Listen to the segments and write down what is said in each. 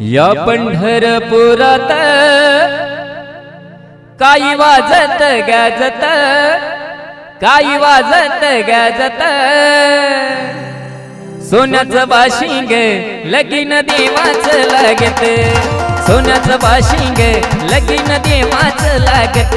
या पंढरपुरात काही वाजत गाजत काही वाजत गाजत. सोन्याचं बाशिंग लगीन देवाच लागत. सोन्याचं बाशिंग लगीन देवाच लागत.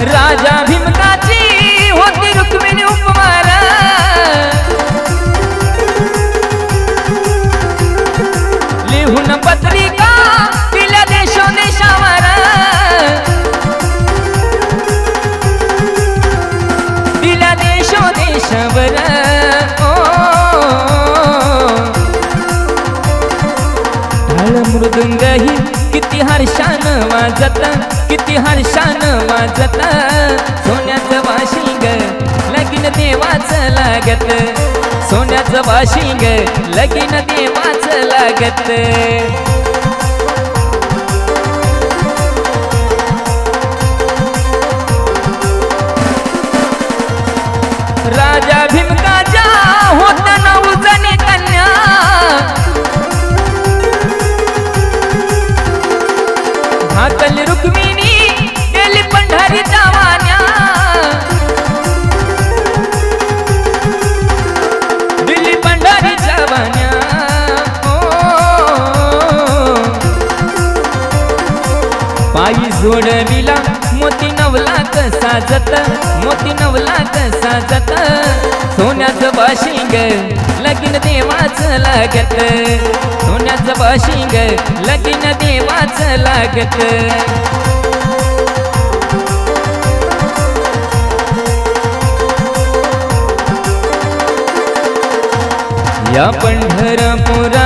राजा भीमकाची होती रुक्मिणी उपमार. लिहून पत्रिका दिल्या देशो देशावर दिल्या देशो देशावर ओ. टाळ मृदुंगही किती हर्षान वाजत किती हर्षान वाजत. सोन्याचं वाशिंग लगीन देवाच लागत. सोन्याचं वाशिंग लगीन देवाच लागत. राजा भीमका पायी जोडविला मोती नवला कसा जत मोती नवला कसा जत सोन्याचं बाशिंग लगीन देवाच लागत. सोन्याचं बाशिंग लगीन देवाच लागत. या पंढरपुरा